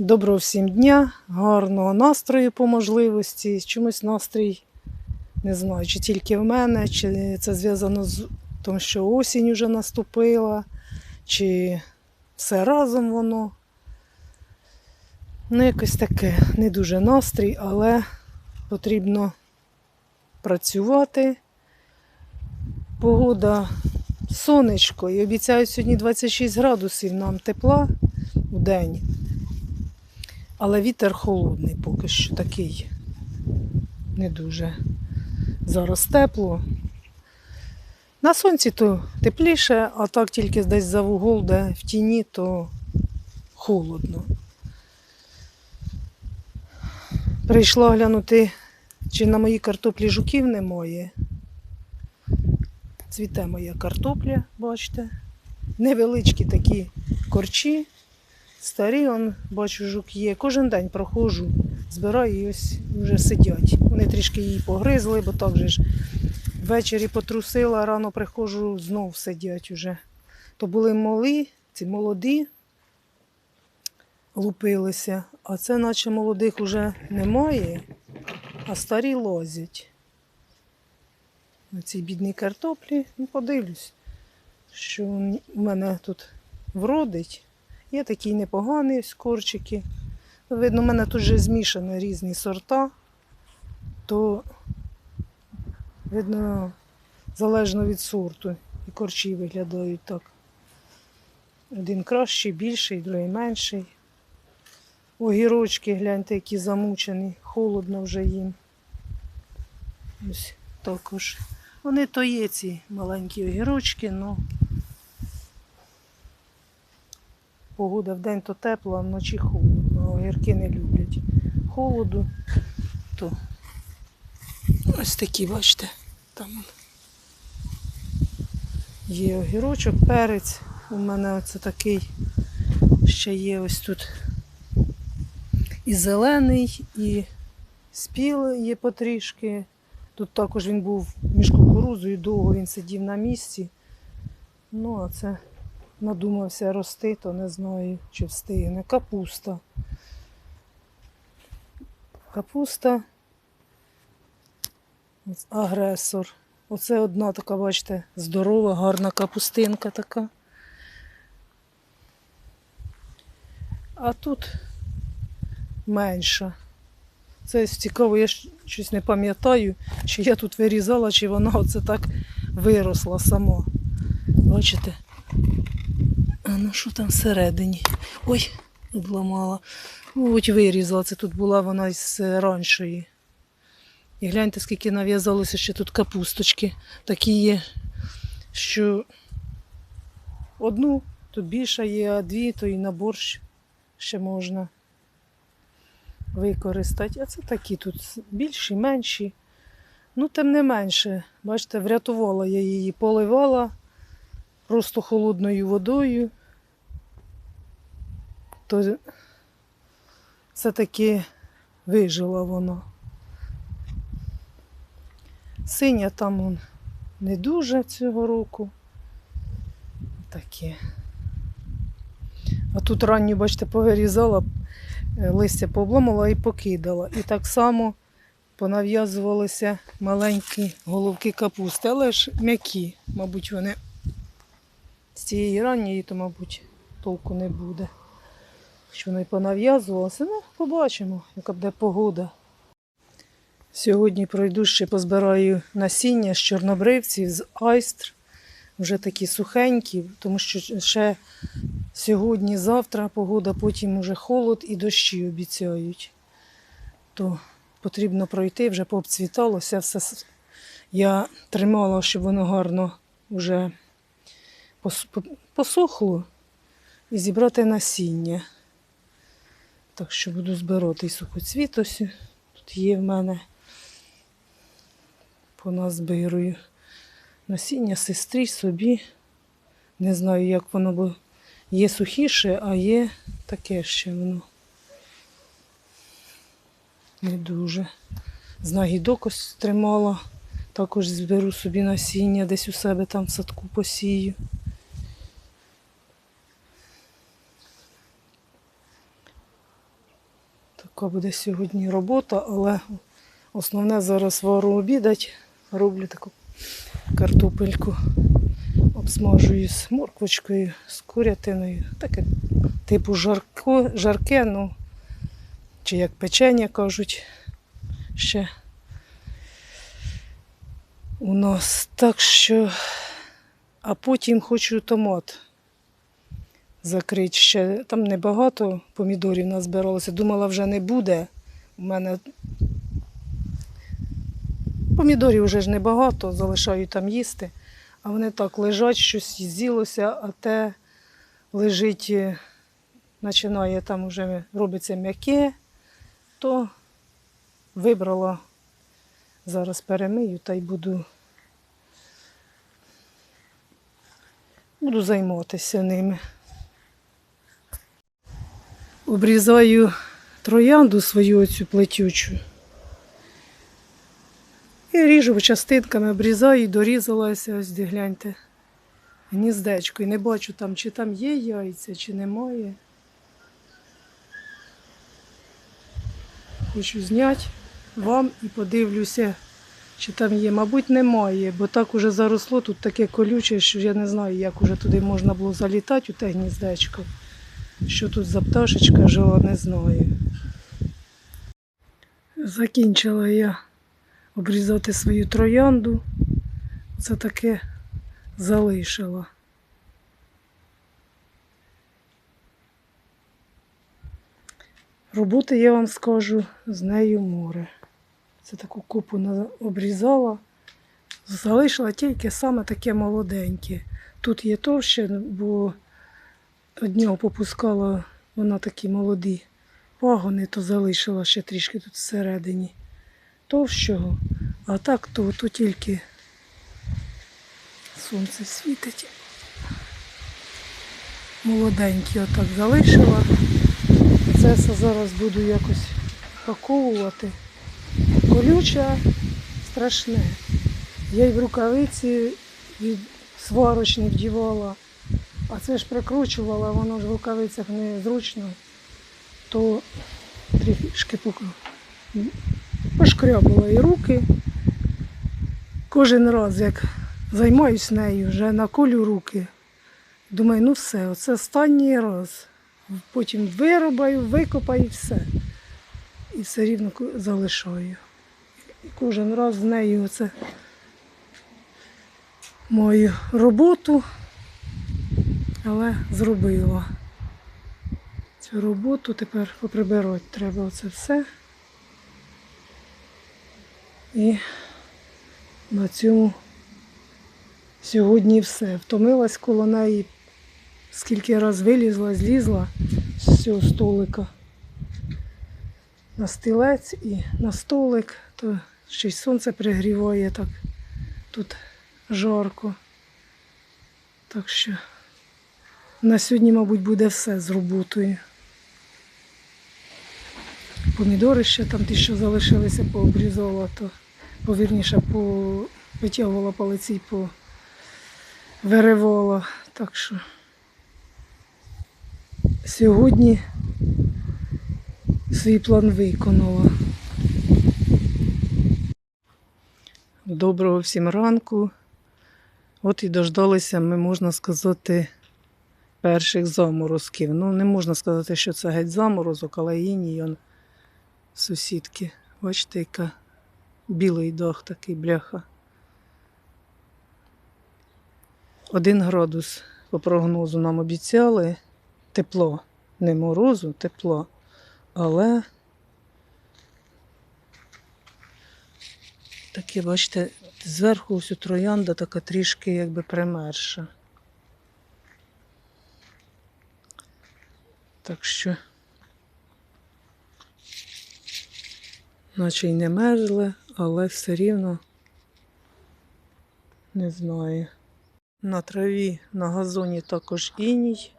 Доброго всім дня, гарного настрою по можливості. Чомусь настрій не знаю, чи тільки в мене, чи це зв'язано з тим, що осінь вже наступила, чи все разом воно. Ну, якось таке, не дуже настрій, але потрібно працювати. Погода сонечко і обіцяють сьогодні 26 градусів нам тепла в день. Але вітер холодний поки що такий. Не дуже. Зараз тепло. На сонці то тепліше, а так тільки десь за вугол, де в тіні, то холодно. Прийшла глянути, чи на моїй картоплі жуків немає. Цвіте моя картопля, бачите. Невеличкі такі корчі. Старі, он, бачу, жук є. Кожен день проходжу, збираю і ось вже сидять. Вони трішки її погризли, бо так же ж ввечері потрусила, рано приходжу, знов сидять уже. То були малі, ці молоді лупилися, а це наче молодих уже немає, а старі лозять. На цій бідній картоплі, ну, подивлюсь, що в мене тут вродить. Є такі непогані ось корчики. Видно, в мене тут вже змішані різні сорта, то видно, залежно від сорту. І корчі виглядають так. Один кращий, більший, другий менший. Огірочки, гляньте, які замучені, холодно вже їм. Ось також. Вони то є ці маленькі огірочки, але погода вдень то тепла, а вночі холодно. Огірки не люблять холоду, то ось такі, бачите, там є огірочок, перець. У мене оце такий ще є ось тут і зелений, і спілий є потрішки. Тут також він був між кукурузою, довго він сидів на місці. Ну, а це надумався рости, то не знаю, чи встигне. Капуста. Капуста. Агресор. Оце одна така, бачите, здорова, гарна капустинка така. А тут менша. Це цікаво, я щось не пам'ятаю, чи я тут вирізала, чи вона оце так виросла сама. Бачите? А ну що там всередині? Ой, обламала. Мабуть, вирізала. Це тут була вона із раншої. І гляньте, скільки нав'язалося ще тут капусточки. Такі є, що одну тут більше є, а дві, то і на борщ ще можна використати. А це такі тут більші, менші. Ну, тим не менше, бачите, врятувала я її, поливала просто холодною водою. То все-таки вижила воно. Синя там он не дуже цього року. Таке. А тут ранню, бачите, повирізала, е, листя пообламала і покидала. І так само понав'язувалися маленькі головки капусти, але ж м'які, мабуть, вони з цієї ранньої, то, мабуть, толку не буде. Що вони понав'язувалися, ну, побачимо, яка буде погода. Сьогодні пройду ще позбираю насіння з чорнобривців, з айстр. Вже такі сухенькі, тому що ще сьогодні-завтра погода, потім уже холод і дощі обіцяють. То потрібно пройти, вже пообцвіталося. Все я тримала, щоб воно гарно вже посохло і зібрати насіння. Так що буду збирати і сухоцвіт ось тут є в мене. Поназбирую насіння сестрі собі. Не знаю, як воно, бо є сухіше, а є таке ще воно. Не дуже. Знагідок ось тримала. Також зберу собі насіння, десь у себе там в садку посію. Така буде сьогодні робота, але основне зараз вару обідать. Роблю таку картопельку, обсмажую з морквочкою, з курятиною. Таке типу жарко, жарке, ну, чи як печення кажуть ще у нас. Так що, а потім хочу томат закрити ще. Там небагато помідорів назбиралося. Думала, вже не буде. У мене помідорів вже ж небагато, залишаю там їсти. А вони так лежать, щось з'їлося, а те лежить, е, починає там вже робиться м'яке, то вибрала, зараз перемию та й буду, буду займатися ними. Обрізаю троянду свою оцю плетючу. І ріжу частинками, обрізаю, дорізалася, ось де гляньте. Гніздечко. І не бачу там, чи там є яйця, чи немає. Хочу зняти вам і подивлюся, чи там є. Мабуть, немає, бо так уже заросло, тут таке колюче, що я не знаю, як уже туди можна було залітати у те гніздечко. Що тут за пташечка жила, не знаю. Закінчила я обрізати свою троянду. Це таке залишила. Роботи, я вам скажу, з нею море. Це таку купу обрізала, залишила тільки саме таке молоденьке. Тут є товще, бо од нього попускала вона такі молоді пагони, то залишила ще трішки тут всередині товщого. А так то, то тільки сонце світить. Молоденькі отак залишила. Це зараз буду якось паковувати. Колюче, страшне. Я й в рукавиці від сварочні вдівала, а це ж прикручувала, воно ж в рукавицях незручно, то трішки пошкрябала і руки. Кожен раз, як займаюсь нею, вже наколю руки. Думаю, ну все, оце останній раз. Потім вирубаю, викопаю і все. І все рівно залишаю. І кожен раз з нею оце мою роботу, але зробила. Цю роботу тепер поприбирати треба оце все. І на цьому сьогодні все. Втомилась коло неї, скільки раз вилізла, злізла з цього столика на стілець і на столик, то ще й сонце пригріває так. Тут жарко. Так що на сьогодні, мабуть, буде все з роботою. Помідори ще там ті, що залишилися, пообрізала, то повірніше по витягувала палиці, по виривала. Так що сьогодні свій план виконала. Доброго всім ранку. От і дождалися ми, можна сказати, перших заморозків. Ну, не можна сказати, що це геть заморозок, але он сусідки. Бачите, яка білий дах такий бляха. Один градус по прогнозу нам обіцяли тепло, не морозу, тепло, але таке, бачите, зверху ось троянда така трішки якби примерша. Так що, наче й не мерзли, але все рівно не знаю. На траві на газоні також іній.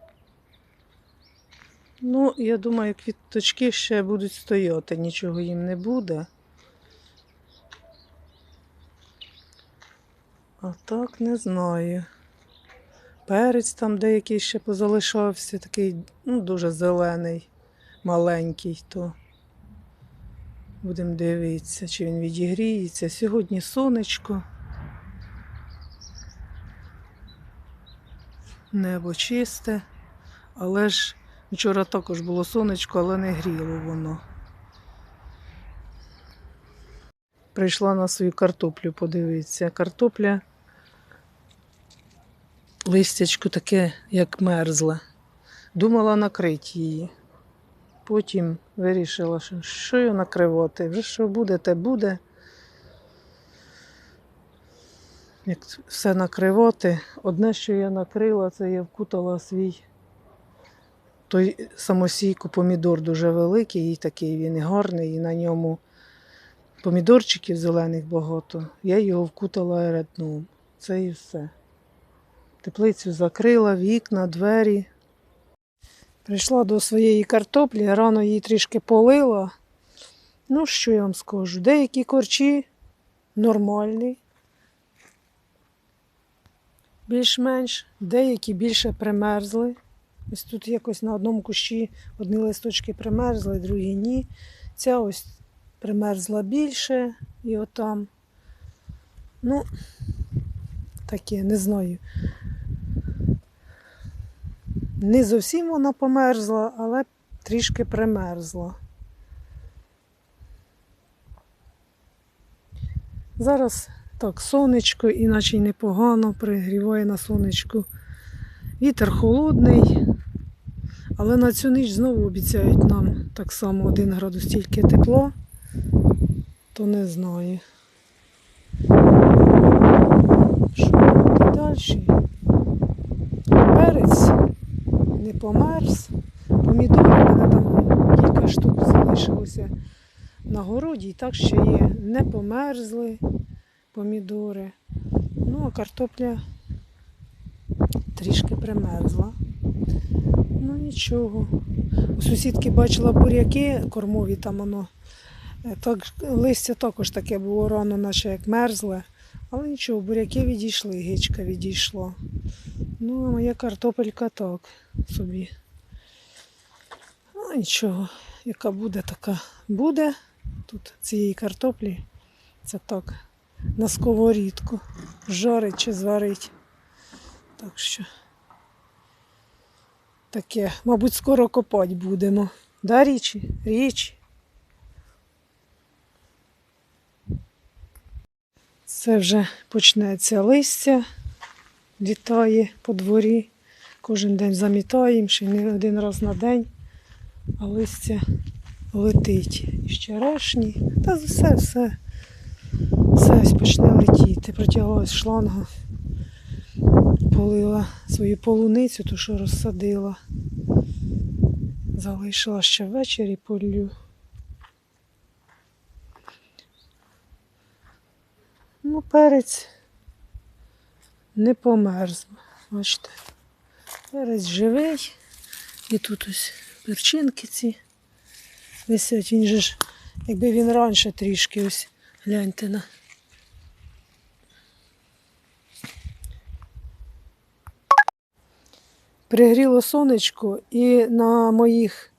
Ну, я думаю, квіточки ще будуть стояти, нічого їм не буде. А так не знаю. Перець там деякий ще позалишався, такий ну, дуже зелений, маленький, то Будемо дивитися, чи він відігріється. Сьогодні сонечко. Небо чисте, але ж вчора також було сонечко, але не гріло воно. Прийшла на свою картоплю подивитися. Картопля листячко таке, як мерзле. Думала накрити її. Потім вирішила, що, що її накривати. Вже що буде, те буде. Як все накривати. Одне, що я накрила, це я вкутала свій той самосійку помідор дуже великий, і такий він і гарний, і на ньому помідорчиків зелених багато. Я його вкутала еретном. Це і все. Теплицю закрила, вікна, двері. Прийшла до своєї картоплі, рано її трішки полила. Ну, що я вам скажу? Деякі корчі нормальні, більш-менш, деякі більше примерзли. Ось тут якось на одному кущі одні листочки примерзли, другі ні. Ця ось примерзла більше і отам. Ну, таке, не знаю. Не зовсім вона померзла, але трішки примерзла. Зараз так, сонечко, іначе й непогано пригріває на сонечку. Вітер холодний, але на цю ніч знову обіцяють нам так само 1 градус тільки тепла, то не знаю. Що буде далі? Перець не померз. Помідори в мене там кілька штук залишилося на городі, і так ще є. Не померзли помідори. Ну, а картопля трішки примерзла. Ну нічого. У сусідки бачила буряки кормові, там воно. е, Так, листя також таке було рано, наче як мерзле. Але нічого, буряки відійшли, гичка відійшла. Ну, а моя картопелька так собі. Ну, нічого, яка буде, така буде. Тут цієї картоплі. Це так, на сковорідку. Жарить чи зварить. Так що таке, мабуть, скоро копати будемо. Да, річі? Річі. Це вже почнеться листя, літає по дворі. Кожен день замітаємо, ще не один раз на день, а листя летить. І черешні, та все, все. Все почне летіти. Протягла шланга, полила свою полуницю, ту, що розсадила. Залишила ще ввечері полю. Ну, перець не померз. Бачите. Перець живий. І тут ось перчинки ці висять. Він же ж, якби він раніше трішки ось гляньте на. Пригріло сонечко і на моїх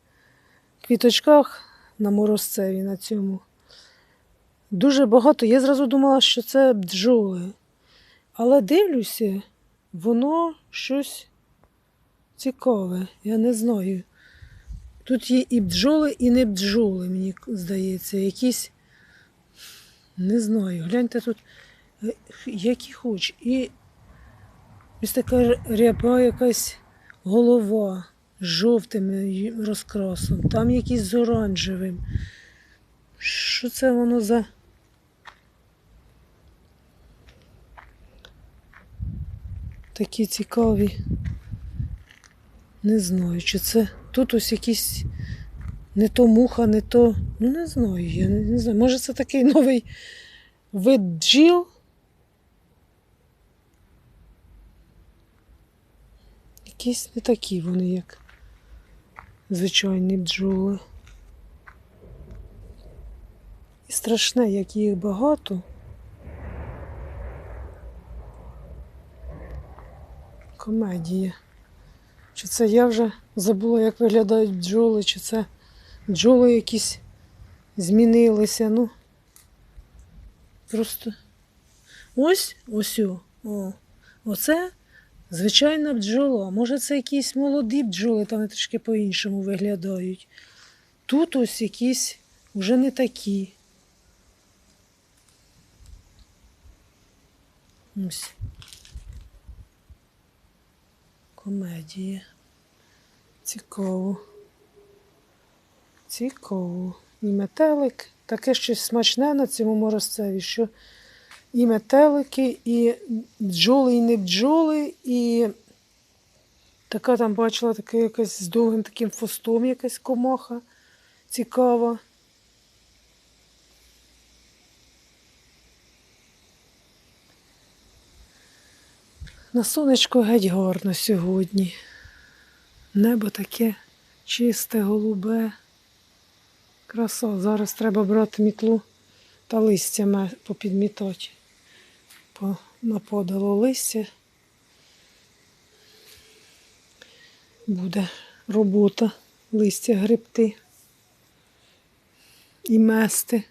квіточках, на морозцеві на цьому, дуже багато. Я зразу думала, що це бджоли. Але дивлюся, воно щось цікаве, я не знаю. Тут є і бджоли, і не бджоли, мені здається, якісь, не знаю, гляньте тут, е, які хоч. І ось така ряба якась голова з жовтим розкрасом, там якісь з оранжевим. Що це воно за. Такі цікаві. Не знаю, чи це тут ось якісь не то муха, не то. Ну не знаю, я не, знаю. Може це такий новий вид бджіл. Якісь не такі вони, як звичайні бджоли. І страшне, як їх багато. Комедія. Чи це я вже забула, як виглядають бджоли, чи це бджоли якісь змінилися. Ну, просто ось ось. о, О, оце звичайна бджола. Може, це якісь молоді бджоли, там вони трішки по-іншому виглядають. Тут ось якісь вже не такі. Ось. Комедія. Цікаво. Цікаво. І метелик. Таке щось смачне на цьому морозцеві, що і метелики, і бджоли, і не бджоли, і така там бачила таке якась з довгим таким фостом якась комаха цікава. На сонечко геть гарно сьогодні. Небо таке чисте, голубе. Краса. Зараз треба брати мітлу та листя попідмітати. По- Нападало листя. Буде робота листя гребти і мести.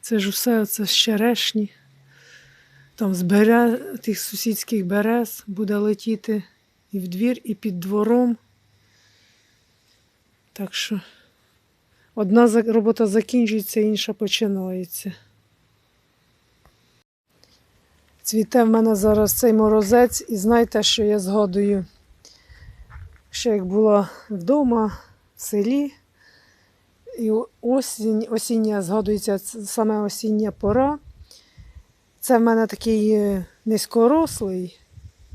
Це ж усе оце з черешні. Там з берез, тих сусідських берез буде летіти і в двір, і під двором. Так що одна робота закінчується, інша починається. Цвіте в мене зараз цей морозець, і знаєте, що я згадую, ще як була вдома в селі, і осінь, осіння згадується саме осіння пора. Це в мене такий е, низькорослий,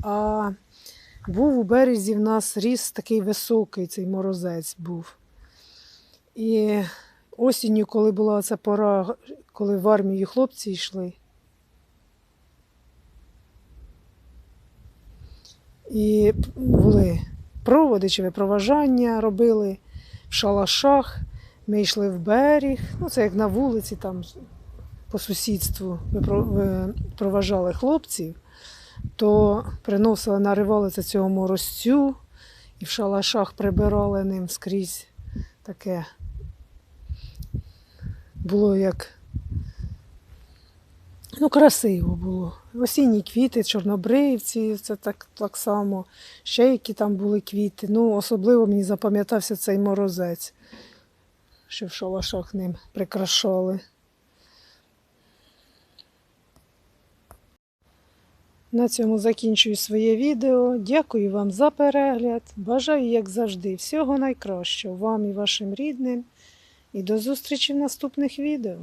а був у березі в нас ріс такий високий, цей морозець був. І осінню, коли була ця пора, коли в армію хлопці йшли. І були проводи чи випроважання робили в шалашах. Ми йшли в берег, ну це як на вулиці, там по сусідству проважали хлопців, то приносили, наривали це цього морозцю і в шалашах прибирали ним скрізь таке. Було як. Ну, красиво було. Осінні квіти, чорнобривці, це так, так само. Ще які там були квіти. Ну, особливо мені запам'ятався цей морозець, що в шалашах ним прикрашали. На цьому закінчую своє відео. Дякую вам за перегляд. Бажаю, як завжди, всього найкращого вам і вашим рідним. І до зустрічі в наступних відео.